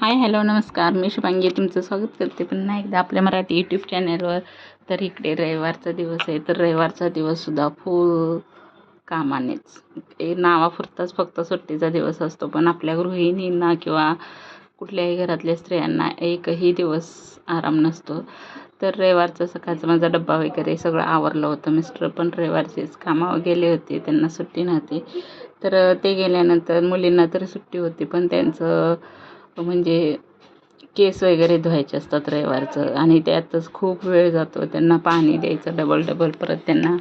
Hi hello नमस्कार. मी शुभांगी. तुमचं स्वागत करते पुन्हा एकदा आपल्या मराठी यूट्यूब चॅनलवर तर इकडे रविवारचा दिवस आहे. तर रविवारचा दिवससुद्धा फुल कामानेच. ए नावापुरताच फक्त सुट्टीचा दिवस असतो. पण आपल्या गृहिणींना किंवा कुठल्याही घरातल्या स्त्रियांना एकही दिवस आराम नसतो. तर रविवारचा सकाळचा माझा डब्बा वगैरे सगळं आवरलं होतं. मिस्टर पण रविवारचेच कामावर गेले होते. त्यांना सुट्टी नव्हती. तर ते गेल्यानंतर मुलींना तर सुट्टी होती. पण त्यांचं म्हणजे केस वगैरे धुवायचे असतात रविवारचं आणि त्यातच खूप वेळ जातो. त्यांना पाणी द्यायचं डबल डबल परत त्यांना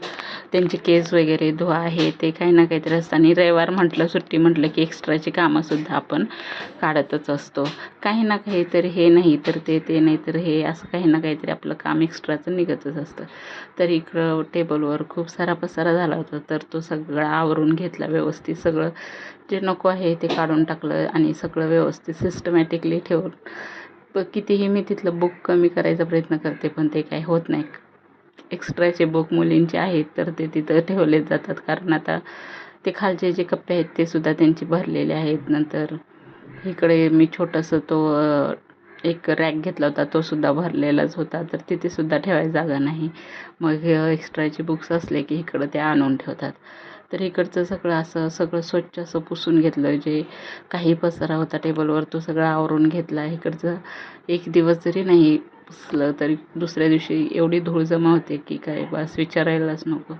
त्यांचे केस वगैरे धुवा हे ते काही ना काहीतरी असतं. आणि रविवार म्हटलं सुट्टी म्हटलं की एक्स्ट्राची कामंसुद्धा आपण काढतच असतो. काही ना काहीतरी हे नाही तर ते ते नाही तर हे असं काही ना काहीतरी आपलं काम एक्स्ट्राचं निघतच असतं. तर इकडं टेबलवर खूप सारा पसारा झाला होता. तर तो सगळा आवरून घेतला व्यवस्थित सगळं जे नको आहे ते काढून टाकलं आणि सगळं व्यवस्थित सिस्टमॅटिकली ठेवून प कितीही मी तिथलं बुक कमी करायचा प्रयत्न करते पण ते काही होत नाही. एक्स्ट्राचे बुक मुलींचे आहेत तर ते तिथं ठेवले जातात. कारण आता ते खालचे जे कप्पे आहेत ते सुद्धा त्यांचे भरलेले आहेत. नंतर इकडे मी छोटंसं तो एक रॅक घेतला होता तो सुद्धा भरलेलाच होता. तर तिथे सुद्धा ठेवायला जागा नाही. मग एक्स्ट्राचे बुक्स असले की इकडं ते आणून ठेवतात. तर इकडचं सगळं असं सगळं स्वच्छ असं पुसून घेतलं. जे काही पसारा होता टेबलवर तो सगळा आवरून घेतला. इकडचं एक दिवस जरी नाही पुसलं तरी दुसऱ्या दिवशी एवढी धूळ जमा होते की काय बस विचारायलाच नको.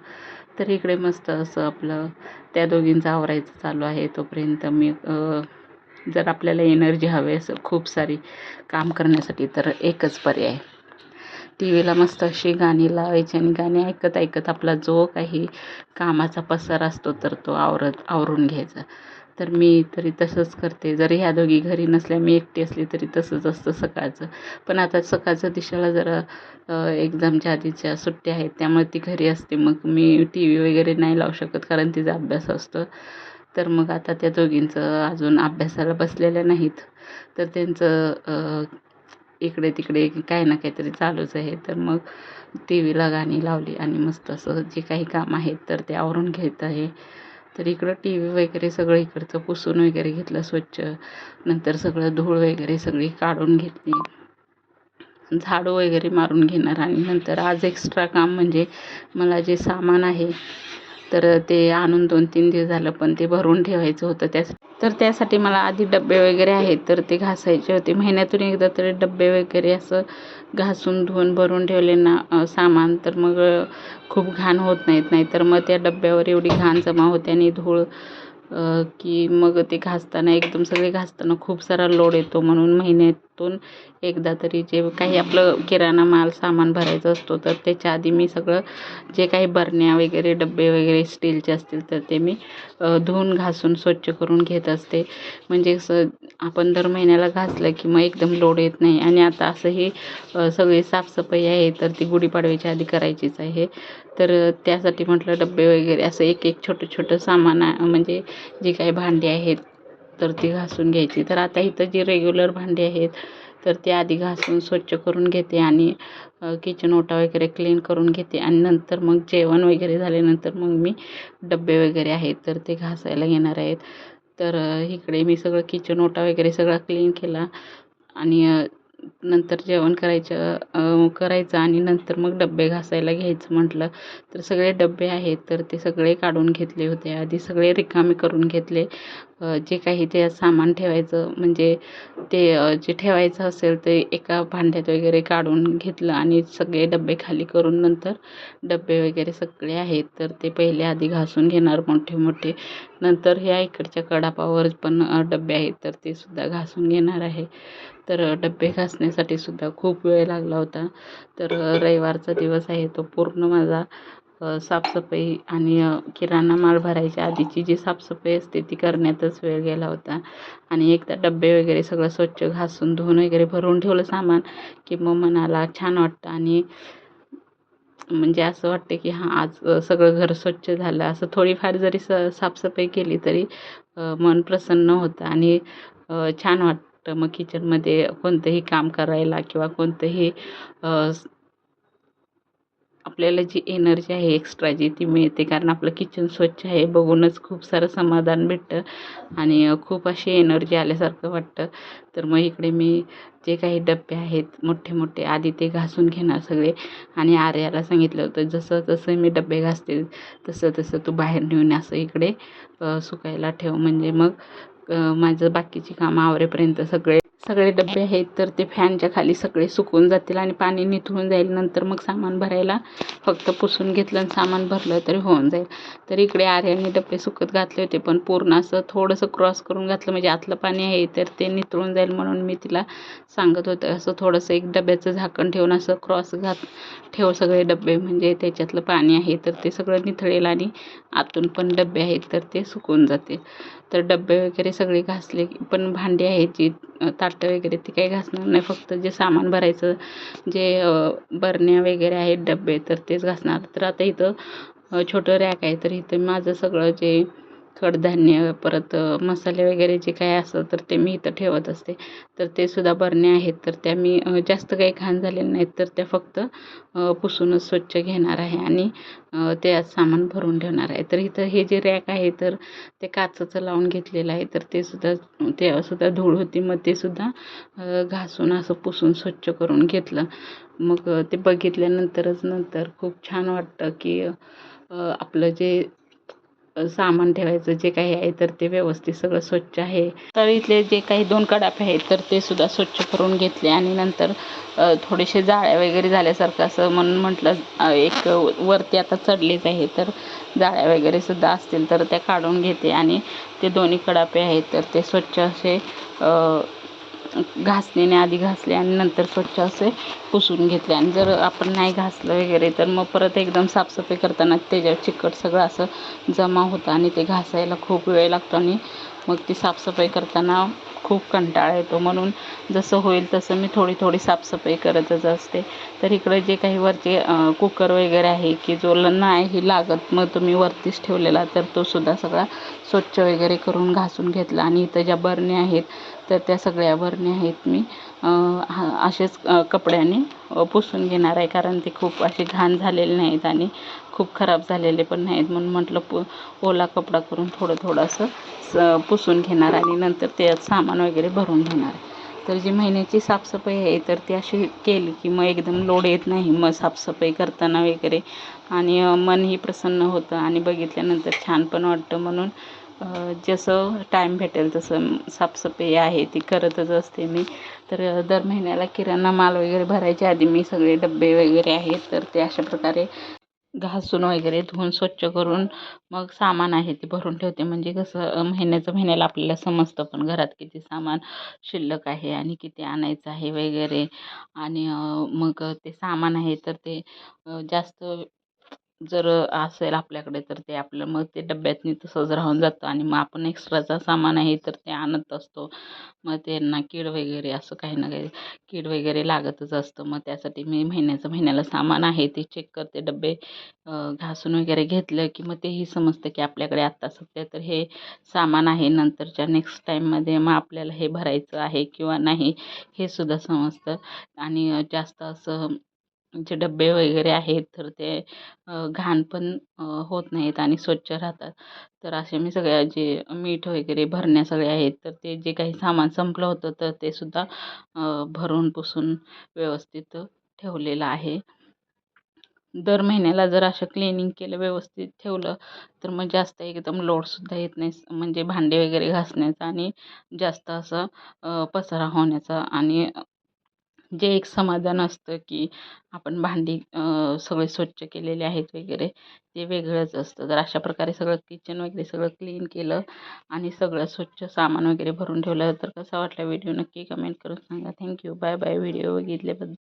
तर इकडे मस्त असं आपलं त्या दोघींचं आवरायचं चालू आहे. तोपर्यंत मी जर आपल्याला एनर्जी हवी असेल खूप सारी काम करण्यासाठी तर एकच पर्याय. टी व्हीला मस्त अशी गाणी लावायची आणि गाणी ऐकत ऐकत आपला जो काही कामाचा पसार असतो तर तो आवरत आवरून घ्यायचा. तर मी तरी तसंच करते. जरी ह्या दोघी घरी नसल्या मी एकटी असली तरी तसंच असतं सकाळचं. पण आता सकाळचं दिशाला जरा एक्झामच्या आधीच्या सुट्ट्या आहेत त्यामुळे ती घरी असते. मग मी टी व्ही वगैरे नाही लावू शकत कारण तिचा अभ्यास असतो. तर मग आता त्या दोघींचं अजून अभ्यासाला बसलेल्या नाहीत. तर त्यांचं इकडे तिकडे काही ना काहीतरी चालूच आहे. तर मग टी व्हीला गाणी लावली आणि मस्त असं जे काही काम आहेत तर ते आवरून घेत आहे. तर इकडं टी व्ही वगैरे सगळं इकडचं पुसून वगैरे घेतलं स्वच्छ. नंतर सगळं धूळ वगैरे सगळी काढून घेतली. झाडू वगैरे मारून घेणार आणि नंतर आज एक्स्ट्रा काम म्हणजे मला जे सामान आहे तर ते आणून दोन तीन दिवस झालं पण ते भरून ठेवायचं होतं त्यासाठी तर त्यासाठी मला आधी डबे वगैरे आहेत तर ते घासायचे होते. महिन्यातून एकदा तरी डबे वगैरे असं घासून धुवून भरून ठेवले ना सामान तर मग खूप घाण होत नाहीत. नाही तर मग त्या डब्यावर एवढी घाण जमा होते आणि धूळ की मग ते घासताना एकदम सगळे घासताना खूप सारा लोड येतो म्हणून महिन्यात महिन्यातून एकदा तरी जे काही आपलं किराणा माल सामान भरायचं असतो तर त्याच्या आधी मी सगळं जे काही बरण्या वगैरे डबे वगैरे स्टीलचे असतील तर ते मी धुवून घासून स्वच्छ करून घेत असते. म्हणजे असं आपण दर महिन्याला घासलं की मग एकदम लोड येत नाही. आणि आता असंही सगळी साफसफाई आहे तर ती गुढीपाडव्याच्या आधी करायचीच आहे. तर त्यासाठी म्हटलं डबे वगैरे असं एक एक छोटं छोटं सामान म्हणजे जी काही भांडी आहेत तर ती घासून घ्यायची. तर आता इथं जी रेग्युलर भांडी आहेत तर ते आधी घासून स्वच्छ करून घेते आणि किचन ओटा वगैरे क्लीन करून घेते. आणि नंतर मग जेवण वगैरे झाल्यानंतर मग मी डबे वगैरे आहेत तर ते घासायला घेणार आहेत. तर इकडे मी सगळं किचन ओटा वगैरे सगळा क्लीन केला. आणि नंतर जेवण करायचं करायचं आणि नंतर मग डबे घासायला घ्यायचं म्हटलं तर सगळे डबे आहेत तर ते सगळे काढून घेतले होते. आधी सगळे रिकामे करून घेतले. जे काही ते सामान ठेवायचं म्हणजे ते जे ठेवायचं असेल ते एका भांड्यात वगैरे काढून घेतलं आणि सगळे डबे खाली करून नंतर डबे वगैरे सगळे आहेत तर ते पहिले आधी घासून घेणार मोठे मोठे नंतर ह्या इकडच्या कडापावर पण डबे आहेत तर ते सुद्धा घासून घेणार आहे. तर डबे घासण्यासाठी सुद्धा खूप वेळ लागला होता. तर रविवारचा दिवस आहे तो पूर्ण माझा साफसफाई आणि किराणा माल भरायच्या आधीची जी साफसफाई असते ती करण्यातच वेळ गेला होता. आणि एकदा डबे वगैरे सगळं स्वच्छ घासून धुवून वगैरे भरून ठेवलं सामान की मग मनाला छान वाटतं. आणि म्हणजे असं वाटतं की हां आज सगळं घर स्वच्छ झालं. असं थोडीफार जरी स साफसफाई केली तरी मन प्रसन्न होतं आणि छान वाटतं मग किचनमध्ये कोणतंही काम करायला किंवा कोणतंही आपल्याला जी एनर्जी आहे एक्स्ट्रा जी ती मिळते कारण आपलं किचन स्वच्छ आहे बघूनच खूप सारं समाधान भेटतं आणि खूप अशी एनर्जी आल्यासारखं वाटतं. तर मग इकडे मी जे काही डबे आहेत मोठे मोठे आधी ते घासून घेणार सगळे. आणि आर्याला सांगितलं होतं जसं जसं मी डबे घासते तसं तसं तू बाहेर नेऊन असं इकडे सुकायला ठेव. म्हणजे मग माझं बाकीची कामं आवरेपर्यंत सगळे सगळे डबे आहेत तर ते फॅनच्या खाली सगळे सुकून जातील आणि पाणी निथळून जाईल. नंतर मग सामान भरायला फक्त पुसून घेतलं आणि सामान भरलं तरी होऊन जाईल. तर इकडे आर्याने डबे सुकत घातले होते पण पूर्ण असं थोडंसं क्रॉस करून घातलं म्हणजे आतलं पाणी आहे तर ते निथळून जाईल म्हणून मी तिला सांगत होतं. असं थोडंसं एक डब्याचं झाकण ठेवून असं क्रॉस घात ठेव सगळे डबे म्हणजे त्याच्यातलं पाणी आहे तर ते सगळं निथळेल आणि आतून पण डबे आहेत तर ते सुकून जातील. तर डबे वगैरे सगळे घासले पण भांडी आहेत जी ताटं वगैरे ते काही घासणार नाही. फक्त जे सामान भरायचं जे बरण्या वगैरे आहेत डबे तर तेच घासणार. तर आता इथं छोटं रॅक आहे. तर इथं माझं सगळं जे कडधान्य परत मसाले वगैरे जे काय असतं तर ते मी इथं ठेवत असते. तर ते सुद्धा बरण्या आहेत. तर त्या मी जास्त काही घाण झालेल्या नाहीत. तर त्या फक्त पुसूनच स्वच्छ घेणार आहे आणि ते सामान भरून ठेवणार आहे. तर इथं हे जे रॅक आहे तर ते काचचं लावून घेतलेलं आहे. तर ते सुद्धा ते सुद्धा धूळ होती. मग ते सुद्धा घासून असं पुसून स्वच्छ करून घेतलं. मग ते बघितल्यानंतरच नंतर खूप छान वाटतं की आपलं जे सामान ठेवायचं जे काही आहे तर ते व्यवस्थित सगळं स्वच्छ आहे. तर इथले जे काही दोन कडापे आहेत तर ते सुद्धा स्वच्छ करून घेतले आणि नंतर थोडेसे जाळ्या वगैरे झाल्यासारखं असं म्हणून म्हटलं एक वरती आता चढलेच आहे तर जाळ्या वगैरे सुद्धा असतील तर त्या काढून घेते आणि ते दोन्ही कडापे आहेत तर ते स्वच्छ असे घासणीने आधी घासले आणि नंतर स्वच्छ असे पुसून घेतले. आणि जर आपण नाही घासलं वगैरे तर मग परत एकदम साफसफाई करताना त्याच्यावर चिकट सगळं असं जमा होतं आणि ते घासायला खूप वेळ लागतो आणि मग ती साफसफाई करताना खूप कंटाळा येतो. म्हणून जसं होईल तसं मी थोडी थोडी साफसफाई करतच असते. तर इकडे जे काही वरचे कुकर वगैरे आहे की जो नाही लागत मग तुम्ही वरतीच ठेवलेला तर तो सुद्धा सगळा स्वच्छ वगैरे करून घासून घेतला. आणि इथं ज्या बरण्या आहेत तर त्या सगळ्या बरण्या आहेत मी हा असेच कपड्याने पुसून घेणार आहे. कारण ते खूप असे घाण झालेले नाहीत आणि खूप खराब झालेले पण नाहीत. म्हणून म्हटलं पु ओला कपडा करून थोडं थोडं असं स पुसून घेणार आणि नंतर त्यात सामान वगैरे भरून घेणार तर जी महिन्याची साफसफाई आहे तर ती अशी केली की मग एकदम लोड येत नाही. मग साफसफाई करताना वगैरे आणि मनही प्रसन्न होतं आणि बघितल्यानंतर छान पण वाटतं. म्हणून जसं टाईम भेटेल तसं साफसफाई आहे ती करतच असते मी. तर दर महिन्याला किराणा माल वगैरे भरायच्या आधी मी सगळे डबे वगैरे आहेत तर ते अशा प्रकारे घासून वगैरे धुवून स्वच्छ करून मग सामान आहे ते भरून ठेवते. म्हणजे कसं महिन्याचं महिन्याला आपल्याला समजतं पण घरात किती सामान शिल्लक आहे आणि किती आणायचं आहे वगैरे. आणि मग ते सामान आहे तर ते जास्त जर असेल आपल्याकडे तर ते आपलं मग ते डब्यातनी तसंच राहून जातं. आणि मग आपण एक्स्ट्राचा सामान आहे तर ते आणत असतो. मग त्यांना कीड वगैरे असं काही ना काही कीड वगैरे लागतच असतं. मग त्यासाठी मी महिन्याचं महिन्याला सामान आहे ते चेक करते. डबे घासून वगैरे घेतलं की मग तेही समजतं की आपल्याकडे आत्ता सध्या तर हे सामान आहे. नंतरच्या नेक्स्ट टाईममध्ये मग आपल्याला हे भरायचं आहे किंवा नाही हे सुद्धा समजतं. आणि जास्त असं जे डबे वगैरे आहेत तर ते घाण पण होत नाहीत आणि स्वच्छ राहतात. तर असे मी सगळ्या जे मीठ वगैरे भरण्या सगळ्या आहेत तर ते जे काही सामान संपलं होतं तर ते सुद्धा भरून पुसून व्यवस्थित ठेवलेलं आहे. दर महिन्याला जर असं क्लिनिंग केलं व्यवस्थित ठेवलं तर मग जास्त एकदम लोडसुद्धा येत नाही म्हणजे भांडे वगैरे घासण्याचा आणि जास्त असं पसारा होण्याचा आणि जे एक समाधान असतं की आपण भांडी सगळे स्वच्छ केलेले आहेत वगैरे ते वेगळंच असतं. तर अशा प्रकारे सगळं किचन वगैरे सगळं क्लीन केलं आणि सगळं स्वच्छ सामान वगैरे भरून ठेवलं. तर कसा वाटला व्हिडिओ? नक्की कमेंट करून सांगा. Thank you bye bye video बघितल्याबद्दल.